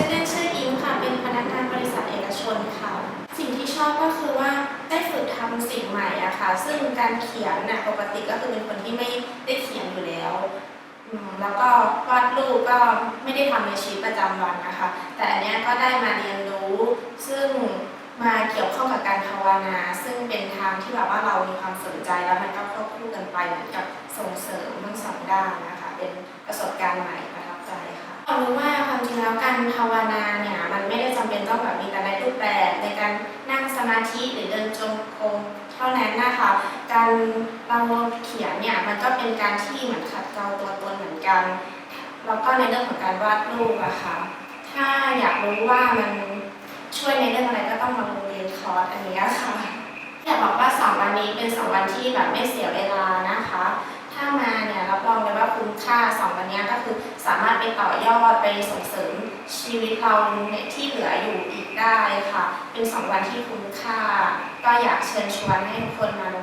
ชื่อเล่นชื่ออิงค่ะ เป็นพนักงานบริษัทเอกชนค่ะ สิ่งที่ชอบก็คือว่าได้ฝึกทำสิ่งใหม่อะค่ะ ซึ่งการเขียนน่ะปกติก็คือเป็นคนที่ไม่ได้เขียนอยู่แล้ว แล้วก็วาดรูปก็ไม่ได้ทำในชีวิตประจำวันนะคะ แต่อันนี้ก็ได้มาเรียนรู้ ซึ่งมาเกี่ยวข้องกับการภาวนา ซึ่งเป็นทางที่แบบว่าเรามีความสนใจแล้วมันก็ควบคู่กันไปเหมือนกับส่งเสริมทั้งสองด้านนะคะ เป็นประสบการณ์ใหม่ ภาวนาเนี่ยมันไม่ได้จำเป็นต้องแบบมีแต่ในรูปแบบในการนั่งสมาธิหรือเดินจงกรมเท่านั้นนะคะ การเราเขียนเนี่ยมันก็เป็นการที่เหมือนขัดเกลาตัวตนเหมือนกันแล้วก็ในเรื่องของการวาดรูปอะค่ะถ้าอยากรู้ว่ามันช่วยในเรื่องอะไรก็ต้องมาลงเรียนคอร์สอันนี้ค่ะอยากบอกว่าสองวันนี้เป็นสองวันที่แบบไม่เสียเวลานะคะ ถ้ามาเนี่ยรับรองเลยว่าคุ้มค่าสองวันเนี้ยก็ สามารถไปต่อยอดไปส่งเสริมชีวิตเราเนี่ยที่เหลืออยู่อีกได้ค่ะ เป็นสองวันที่คุ้มค่า ก็อยากเชิญชวนให้ทุกคนมาล